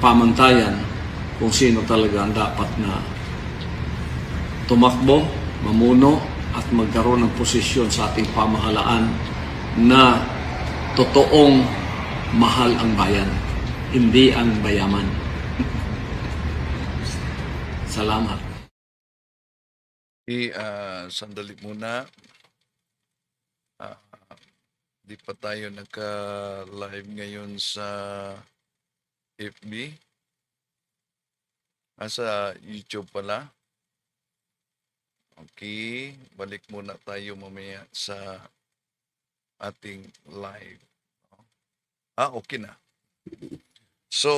pamantayan kung sino talaga ang dapat na tumakbo, mamuno at magkaroon ng posisyon sa ating pamahalaan na totoong mahal ang bayan, hindi ang bayaman. Salamat. I, ah, sandali muna. Ah, di pa tayo nagka-live ngayon sa FB. Ah, sa YouTube pala. Okay, balik muna tayo mamaya sa ating live. Ah, okay na. So,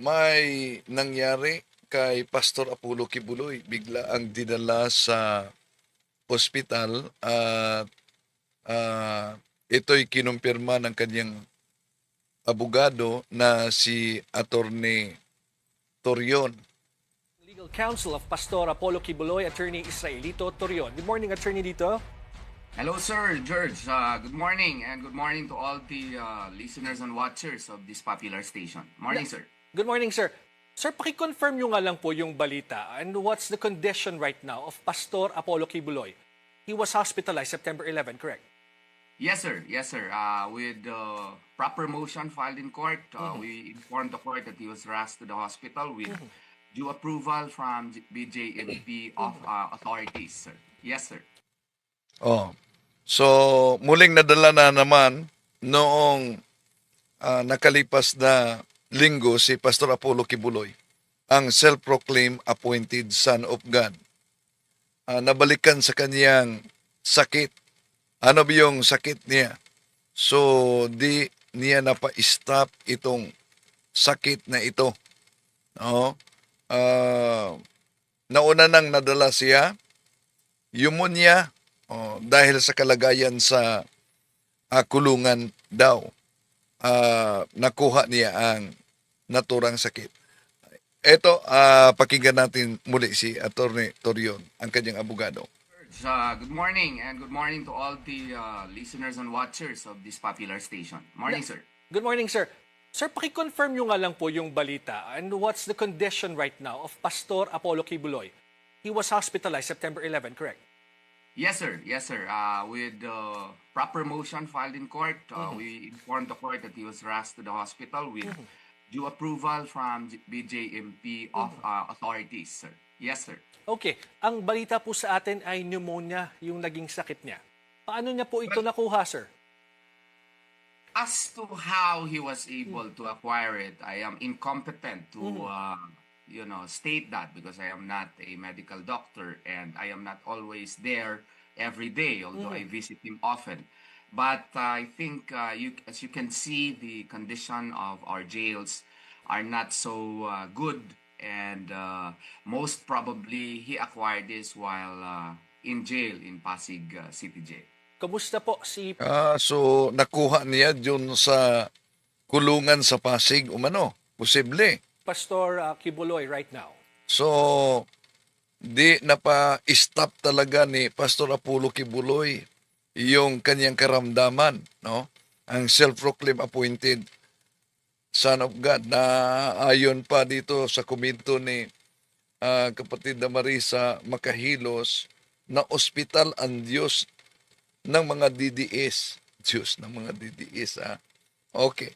may nangyari kay Pastor Apollo Kibuloy. Bigla ang dinala sa ospital at ah, ito'y kinumpirma ng kanyang abogado na si Attorney Torion. Legal Counsel of Pastor Apollo Kibuloy, Attorney Israelito Torion. Good morning, Attorney Dito. Hello, sir, George. Uh, good morning, and good morning to all the uh, listeners and watchers of this popular station. Morning, Yeah. sir. Good morning, sir. Sir, pakiconfirm nyo nga lang po yung balita. And what's the condition right now of Pastor Apollo Kibuloy? He was hospitalized September 11, correct? Yes, sir. Yes, sir. Uh, with uh, proper motion filed in court, uh, we informed the court that he was rushed to the hospital with due approval from BJMP of uh, authorities, sir. Yes, sir. Oh. So, muling nadala na naman noong ah, nakalipas na linggo si Pastor Apollo Kibuloy, ang self-proclaimed appointed son of God. Ah, nabalikan sa kanyang sakit. Ano ba yung sakit niya? So, di niya napa-stop itong sakit na ito. No? Ah, nauna nang nadala siya pneumonia oh, dahil sa kalagayan sa ah, kulungan daw. Ah, nakuha niya ang naturang sakit. Ito, ah, pakinggan natin muli si Attorney Torion, ang kanyang abogado. Uh, good morning, and good morning to all the uh, listeners and watchers of this popular station. Morning, Yeah. sir. Good morning, sir. Sir, pakiconfirm nyo nga lang po yung balita. And what's the condition right now of Pastor Apollo Kibuloy? He was hospitalized September 11, correct? Yes, sir. Yes, sir. Uh, with uh, proper motion filed in court, uh, we informed the court that he was rushed to the hospital with due approval from BJMP of uh, authorities, sir. Yes, sir. Okay, ang balita po sa atin ay pneumonia yung naging sakit niya. Paano niya po ito nakuha, sir? As to how he was able to acquire it, I am incompetent to, uh, you know, state that because I am not a medical doctor and I am not always there every day, although I visit him often. But uh, I think, uh, you, as you can see, the condition of our jails are not so uh, good, and uh, most probably he acquired this while uh, in jail in Pasig uh, City Jail. Kamusta po si Ah, so nakuha niya dun sa kulungan sa Pasig umano. Posible. Pastor uh, Kibuloy right now? So, di napa-stop talaga ni Pastor Apollo Kibuloy yung kanyang karamdaman, no? Ang self-proclaimed appointed Son of God na ayon pa dito sa komento ni ah, kapatid na Marisa Makahilos na ospital ang Diyos ng mga DDS. Diyos ng mga DDS, ah. Okay.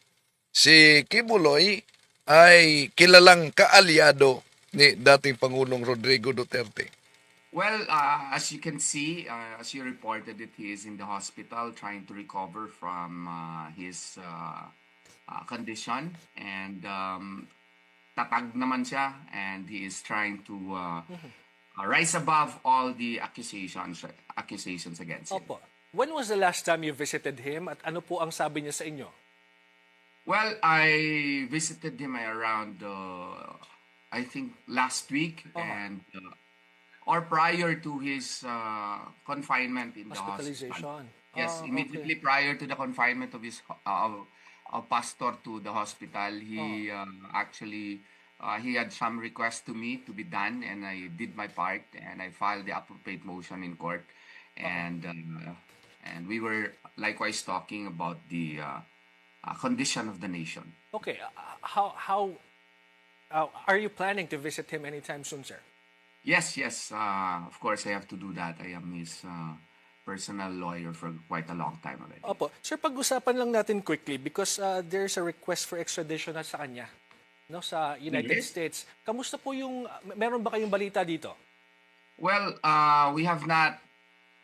Si Kibuloy ay kilalang kaalyado ni dating Pangulong Rodrigo Duterte. Well, uh, as you can see, uh, as you reported it, he is in the hospital trying to recover from uh, his uh, uh, condition. And um, tatag naman siya and he is trying to uh, uh, rise above all the accusations accusations against him. Opo. When was the last time you visited him at ano po ang sabi niya sa inyo? Well, I visited him around, uh, I think, last week, Oh. and uh, or prior to his uh, confinement in the hospital. Hospitalization. Yes, Ah, immediately okay. prior to the confinement of his uh, of pastor to the hospital, he Oh. uh, actually uh, he had some requests to me to be done, and I did my part, and I filed the appropriate motion in court, Oh. and uh, and we were likewise talking about the uh, uh, condition of the nation. Okay, uh, how how uh, are you planning to visit him anytime soon, sir? Yes, yes. Uh, of course, I have to do that. I am his uh, personal lawyer for quite a long time already. Opo. Sir, pag-usapan lang natin quickly because uh, there's a request for extradition na sa kanya no sa United Yes. States. Kamusta po yung meron ba kayong balita dito? Well, uh, we have not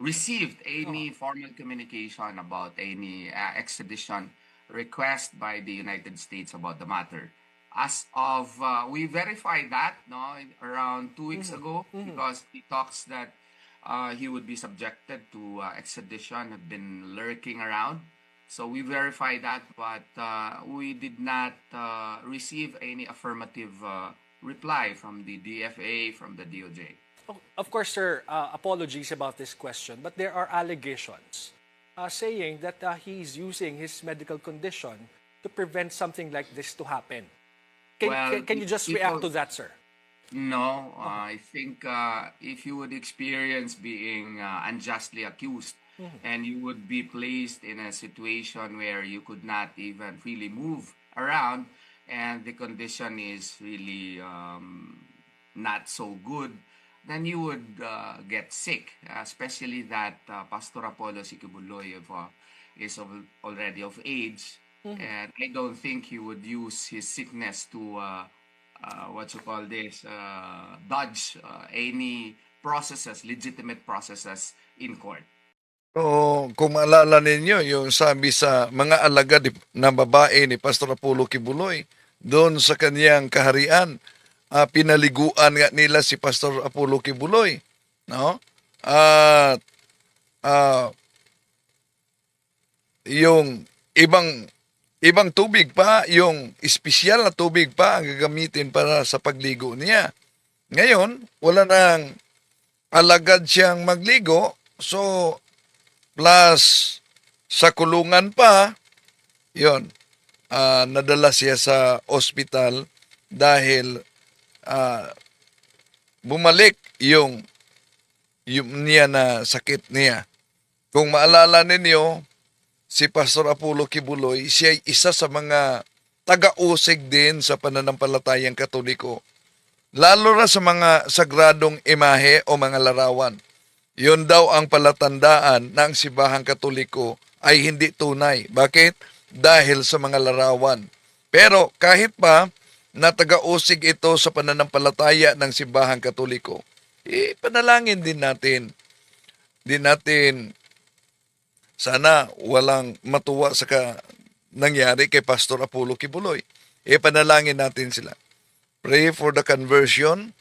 received any formal communication about any uh, extradition request by the United States about the matter. As of, uh, we verified that no around two weeks ago because he talks that uh, he would be subjected to uh, extradition, had been lurking around. So we verified that, but uh, we did not uh, receive any affirmative uh, reply from the DFA, from the DOJ. Of- Of course, sir, uh, apologies about this question, but there are allegations uh, saying that uh, he's using his medical condition to prevent something like this to happen. Can, Well, can, can you just people- react to that, sir? No, uh, I think uh, if you would experience being uh, unjustly accused and you would be placed in a situation where you could not even really move around and the condition is really um, not so good, then you would uh, get sick, especially that uh, Pastor Apollo Sikibuloy uh, is of, already of age. And I don't think he would use his sickness to uh, uh, what you call this, uh, dodge uh, any processes, legitimate processes in court. So, kung maalala ninyo, yung sabi sa mga alagad ni- na babae ni Pastor Apollo Kibuloy, doon sa kaniyang kaharian, ah, pinaliguan nga nila si Pastor Apollo Kibuloy. No? At ah, yung ibang ibang tubig pa, yung espesyal na tubig pa ang gagamitin para sa pagligo niya. Ngayon, wala nang alagad siyang magligo, so plus sa kulungan pa, yon ah, nadala siya sa ospital dahil ah, bumalik yung yung niya na sakit niya. Kung maalala ninyo, si Pastor Apollo Kibuloy, siya ay isa sa mga taga-usig din sa pananampalatayang katoliko. Lalo na sa mga sagradong imahe o mga larawan. Yun daw ang palatandaan na ang sibahang katoliko ay hindi tunay. Bakit? Dahil sa mga larawan. Pero kahit pa na taga-usig ito sa pananampalataya ng simbahang katoliko, eh, din natin. Din natin sana walang matuwa sa ka nangyari kay Pastor Apollo Kibuloy. E panalangin natin sila. Pray for the conversion.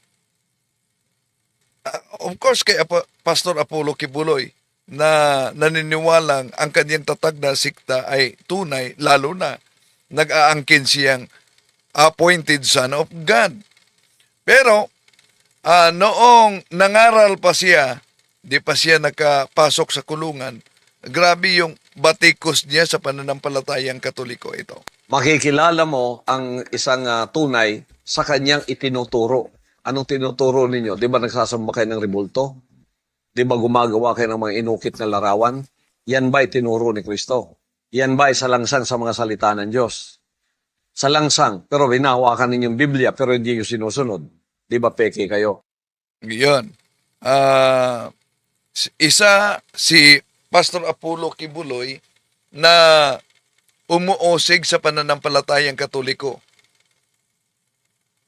Ah, of course kay Apo- Pastor Apollo Kibuloy na naniniwalang ang kanyang tatag na sikta ay tunay, lalo na nag-aangkin siyang appointed son of God. Pero ah, noong nangaral pa siya, di pa siya nakapasok sa kulungan, grabe yung batikos niya sa pananampalatayang katoliko ito. makikilala mo ang isang ah, tunay sa kanyang itinuturo. Anong tinuturo ninyo? Di ba nagsasamba kayo ng rebulto? Di ba gumagawa kayo ng mga inukit na larawan? Yan ba itinuro ni Kristo? Yan ba salangsang sa mga salita ng Diyos? Salangsang, pero binawakan ninyong Biblia, pero hindi nyo sinusunod. Di ba peke kayo? Yun. S- isa si Pastor Apollo Kibuloy na umuusig sa pananampalatayang katoliko.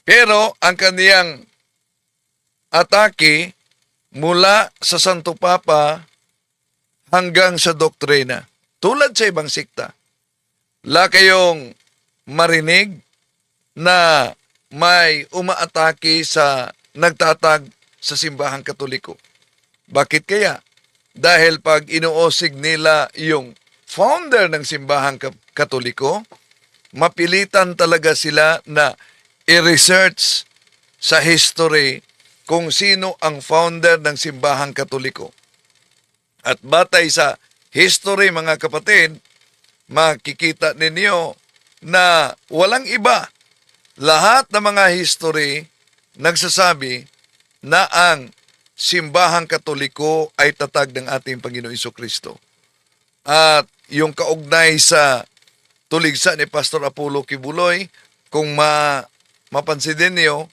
Pero ang kaniyang atake mula sa Santo Papa hanggang sa doktrina. Tulad sa ibang sikta. La kayong marinig na may umaatake sa nagtatag sa simbahang katoliko. Bakit kaya? Dahil pag inuosig nila yung founder ng simbahang ka- katoliko, mapilitan talaga sila na i-research sa history kung sino ang founder ng simbahang katoliko. At batay sa history mga kapatid, makikita ninyo na walang iba. Lahat ng mga history nagsasabi na ang simbahang katoliko ay tatag ng ating Panginoon Iso Kristo. At yung kaugnay sa tuligsa ni Pastor Apollo Kibuloy. Kung ma, mapansin din niyo,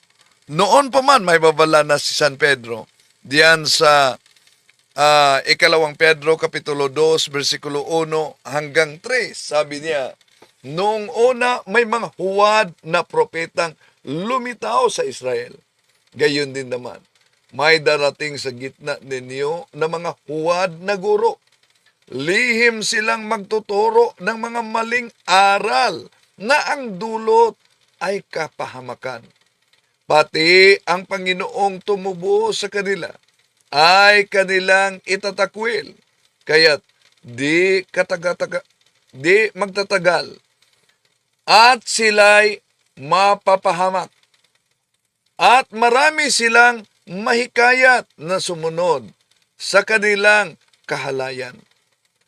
noon pa man may babala na si San Pedro diyan sa ah, ikalawang Pedro Kapitulo 2 versikulo 1 hanggang 3. Sabi niya, Noong una may mga huwad na propetang lumitaw sa Israel. Gayon din naman, may darating sa gitna ninyo na mga huwad na guro. Lihim silang magtuturo ng mga maling aral na ang dulot ay kapahamakan. Pati ang Panginoong tumubo sa kanila ay kanilang itatakwil. Kaya't di katagataga, di magtatagal at sila'y mapapahamak. At marami silang mahikayat na sumunod sa kanilang kahalayan.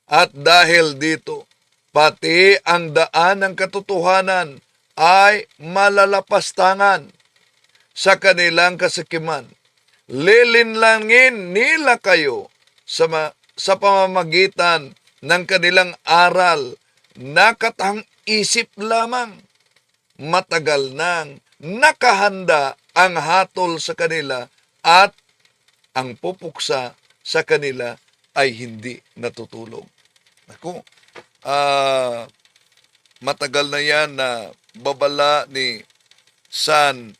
At dahil dito, pati ang daan ng katotohanan ay malalapastangan sa kanilang kasikiman. Lilinlangin nila kayo sa, ma- sa pamamagitan ng kanilang aral na katang isip lamang. Matagal nang nakahanda ang hatol sa kanila at ang pupuksa sa kanila ay hindi natutulog. Ako, ah, matagal na yan na babala ni San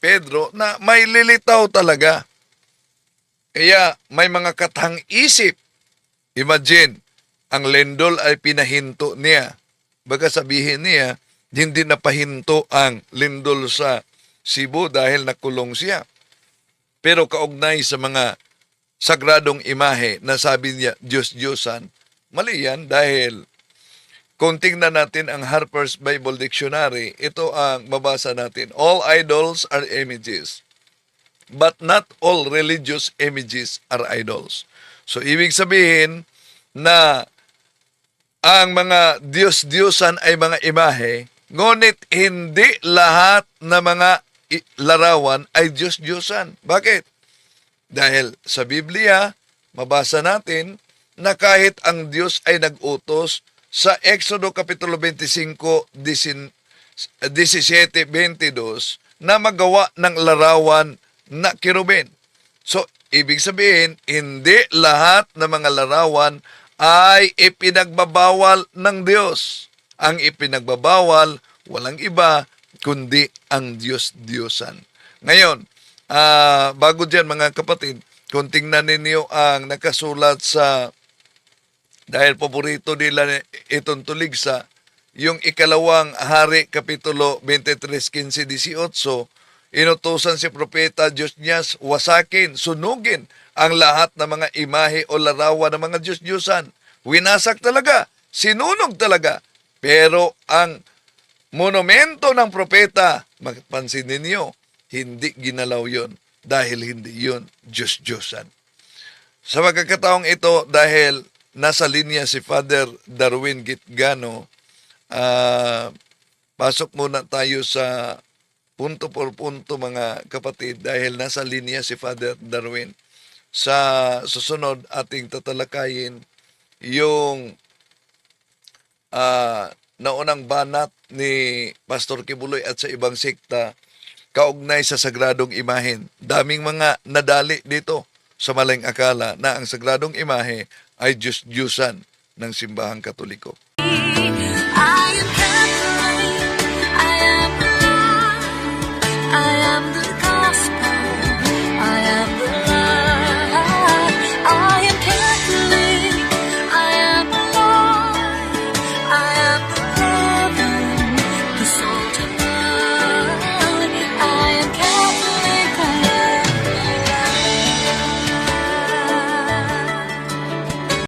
Pedro na may lilitaw talaga. Kaya may mga katang isip. Imagine, ang lendol ay pinahinto niya. Baga sabihin niya, hindi napahinto ang lindol sa Cebu dahil nakulong siya. Pero kaugnay sa mga sagradong imahe na sabi niya, Diyos-Diyosan, mali yan dahil kung tingnan natin ang Harper's Bible Dictionary, ito ang mabasa natin. All idols are images, but not all religious images are idols. So, ibig sabihin na ang mga Diyos-Diyosan ay mga imahe, ngunit hindi lahat na mga larawan ay Diyos-Diyosan. Bakit? Dahil sa Biblia, mabasa natin na kahit ang Diyos ay nag-utos sa Exodo Kapitulo 25, 17-22 na magawa ng larawan na kirubin. So, ibig sabihin, hindi lahat ng mga larawan ay ipinagbabawal ng Diyos. Ang ipinagbabawal, walang iba, kundi ang Diyos-Diyosan. Ngayon, ah, bago dyan mga kapatid, kung tingnan ninyo ang nakasulat sa, dahil paborito nila itong tuligsa, yung ikalawang hari, kapitulo 23, 15, 18, inutusan si Propeta Diyos niyas, wasakin, sunugin ang lahat ng mga imahe o larawan ng mga Diyos-Diyosan. Winasak talaga, sinunog talaga. Pero ang monumento ng propeta, magpansin ninyo, hindi ginalaw yon dahil hindi yon Diyos-Diyosan. Sa pagkakataong ito, dahil nasa linya si Father Darwin Gitgano, ah, pasok muna tayo sa punto por punto mga kapatid dahil nasa linya si Father Darwin. Sa susunod ating tatalakayin yung ah, naunang banat ni Pastor Kibuloy at sa ibang sekta kaugnay sa sagradong imahen. Daming mga nadali dito sa maling akala na ang sagradong imahe ay Diyos-Diyusan ng simbahang katoliko.